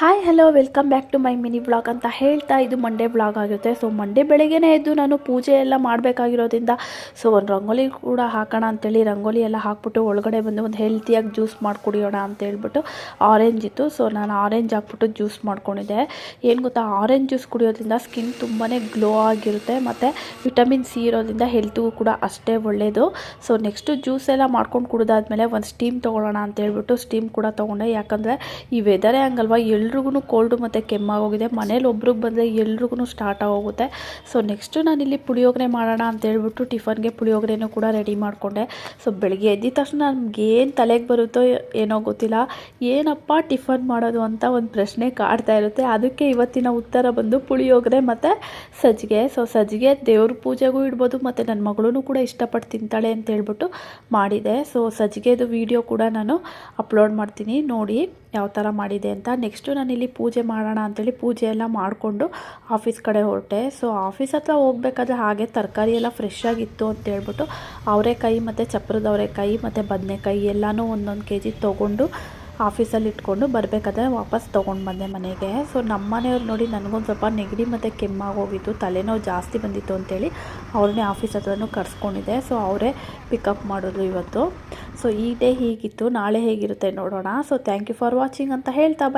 Hi hello welcome back to my mini vlog ಅಂತ ಹೇಳ್ತಾ ಇದು ಮಂಡೇ ವ್ಲಾಗ್ ಆಗಿರುತ್ತೆ ಸೊ ಮಂಡೇ ಬೆಳಗ್ಗೆನೇ ಎದ್ದು ನಾನು ಪೂಜೆ ಎಲ್ಲ ಮಾಡಬೇಕಾಗಿರೋದ್ರಿಂದ ಸೊ ಒಂದು ರಂಗೋಲಿ ಕೂಡ ಹಾಕೋಣ ಅಂತೇಳಿ ರಂಗೋಲಿ ಎಲ್ಲ ಹಾಕ್ಬಿಟ್ಟು ಒಳಗಡೆ ಬಂದು ಒಂದು ಹೆಲ್ತಿಯಾಗಿ ಜ್ಯೂಸ್ ಮಾಡಿ ಕುಡಿಯೋಣ ಅಂತ ಹೇಳ್ಬಿಟ್ಟು ಆರೆಂಜ್ ಇತ್ತು. ಸೊ ನಾನು ಆರೆಂಜ್ ಹಾಕ್ಬಿಟ್ಟು ಜ್ಯೂಸ್ ಮಾಡ್ಕೊಂಡಿದ್ದೆ. ಏನು ಗೊತ್ತಾ ಆರೆಂಜ್ ಜ್ಯೂಸ್ ಕುಡಿಯೋದ್ರಿಂದ ಸ್ಕಿನ್ ತುಂಬಾ ಗ್ಲೋ ಆಗಿರುತ್ತೆ, ಮತ್ತು ವಿಟಮಿನ್ ಸಿ ಇರೋದ್ರಿಂದ ಹೆಲ್ತಿಗೂ ಕೂಡ ಅಷ್ಟೇ ಒಳ್ಳೆಯದು ಸೊ ನೆಕ್ಸ್ಟು ಜ್ಯೂಸ್ ಎಲ್ಲ ಮಾಡ್ಕೊಂಡು ಕುಡಿದಾದ್ಮೇಲೆ ಒಂದು ಸ್ಟೀಮ್ ತೊಗೊಳ್ಳೋಣ ಅಂತ ಹೇಳ್ಬಿಟ್ಟು ಸ್ಟೀಮ್ ಕೂಡ ತೊಗೊಂಡೆ. ಯಾಕಂದರೆ ಈ ವೆದರೇ ಹಂಗಲ್ವಾ ಎಲ್ರಿಗೂ ಕೋಲ್ಡು ಮತ್ತು ಕೆಮ್ಮಾಗೋಗಿದೆ. ಮನೇಲಿ ಒಬ್ರಿಗೆ ಬಂದರೆ ಎಲ್ರಿಗೂ ಸ್ಟಾರ್ಟ್ ಆಗೋಗುತ್ತೆ. ಸೊ ನೆಕ್ಸ್ಟು ನಾನಿಲ್ಲಿ ಪುಳಿಯೋಗರೆ ಮಾಡೋಣ ಅಂತ ಹೇಳ್ಬಿಟ್ಟು ಟಿಫನ್ಗೆ ಪುಳಿಯೋಗರೆನೂ ಕೂಡ ರೆಡಿ ಮಾಡಿಕೊಂಡೆ. ಸೊ ಬೆಳಗ್ಗೆ ಎದ್ದಿದ ತಕ್ಷಣ ನಮ್ಗೆ ಏನು ತಲೆಗೆ ಬರುತ್ತೋ ಏನೋ ಗೊತ್ತಿಲ್ಲ. ಏನಪ್ಪ ಟಿಫನ್ ಮಾಡೋದು ಅಂತ ಒಂದು ಪ್ರಶ್ನೆ ಕಾಡ್ತಾ ಇರುತ್ತೆ. ಅದಕ್ಕೆ ಇವತ್ತಿನ ಉತ್ತರ ಬಂದು ಪುಳಿಯೋಗರೆ ಮತ್ತು ಸಜ್ಜಿಗೆ ಸೊ ಸಜ್ಜಿಗೆ ದೇವ್ರ ಪೂಜೆಗೂ ಇಡ್ಬೋದು, ಮತ್ತು ನನ್ನ ಮಗಳೂ ಕೂಡ ಇಷ್ಟಪಟ್ಟು ತಿಂತಾಳೆ ಅಂತ ಹೇಳ್ಬಿಟ್ಟು ಮಾಡಿದೆ. ಸೊ ಸಜ್ಜಿಗೆದು ವಿಡಿಯೋ ಕೂಡ ನಾನು ಅಪ್ಲೋಡ್ ಮಾಡ್ತೀನಿ. ನೋಡಿ ಯಾವ ಥರ ಮಾಡಿದೆ ಅಂತ. ನೆಕ್ಸ್ಟು ನಾನಿಲ್ಲಿ ಪೂಜೆ ಮಾಡೋಣ ಅಂತೇಳಿ ಪೂಜೆ ಎಲ್ಲ ಮಾಡಿಕೊಂಡು ಆಫೀಸ್ ಕಡೆ ಹೊರಟೆ. ಸೊ ಆಫೀಸ್ ಹತ್ರ ಹೋಗ್ಬೇಕಾದ್ರೆ ಹಾಗೆ ತರಕಾರಿ ಎಲ್ಲ ಫ್ರೆಶ್ ಆಗಿತ್ತು ಅಂತ ಹೇಳ್ಬಿಟ್ಟು ಅವರೆಕಾಯಿ ಮತ್ತು ಚಪ್ರದ ಅವರೆಕಾಯಿ ಮತ್ತು ಬದನೆಕಾಯಿ ಎಲ್ಲನೂ ಒಂದೊಂದು ಕೆ ಜಿ ತೊಗೊಂಡು ಆಫೀಸಲ್ಲಿ ಇಟ್ಕೊಂಡು ಬರಬೇಕಾದ್ರೆ ವಾಪಸ್ ತೊಗೊಂಡು ಬಂದೆ ಮನೆಗೆ. ಸೊ ನಮ್ಮ ಮನೆಯವ್ರು ನೋಡಿ ನನಗೊಂದು ಸ್ವಲ್ಪ ನೆಗಡಿ ಮತ್ತು ಕೆಮ್ಮಾಗೋಗಿತ್ತು ತಲೆನೋವು ಜಾಸ್ತಿ ಬಂದಿತ್ತು ಅಂತೇಳಿ ಅವ್ರನ್ನೇ ಆಫೀಸ್ ಹತ್ರನೂ ಕರ್ಸ್ಕೊಂಡಿದ್ದೆ. ಸೊ ಅವರೇ ಪಿಕಪ್ ಮಾಡೋದು ಇವತ್ತು. ಸೊ ಈ ಡೇ ಹೀಗಿತ್ತು, ನಾಳೆ ಹೇಗಿರುತ್ತೆ ನೋಡೋಣ. So thank you for watching ಅಂತ ಹೇಳ್ತಾ ಬೈ